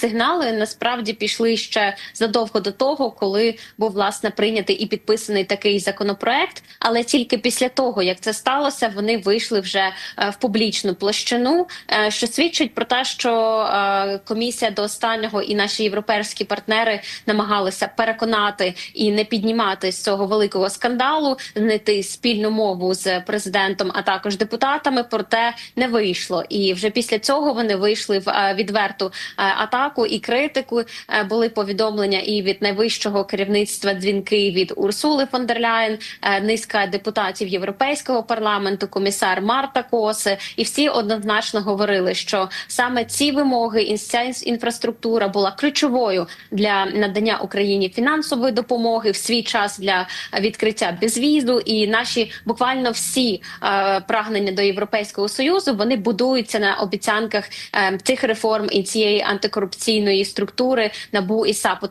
Сигнали насправді пішли ще задовго до того, коли був власне прийнятий і підписаний такий законопроект. Але тільки після того, як це сталося, вони вийшли вже е, в публічну площину, е, що свідчить про те, що е, комісія до останнього і наші європейські партнери намагалися переконати і не піднімати з цього великого скандалу, знайти спільну мову з президентом, а також депутатами. Проте не вийшло. І вже після цього вони вийшли в відверту е, атаку і критику. Е, Були повідомлення і від найвищого керівництва дзвінки від Урсули фон дер Ляєн, е, низка депутатів Європейського парламенту, комісар Марта Косе, і всі однозначно говорили, що саме ці вимоги, і ця інфраструктура була ключовою для надання Україні фінансової допомоги в свій час для відкриття безвізу. І наші буквально всі е, прагнення до європейського союзу вони будуються на обіцянках е, цих реформ і цієї антикорупційної структури НАБУ і САП.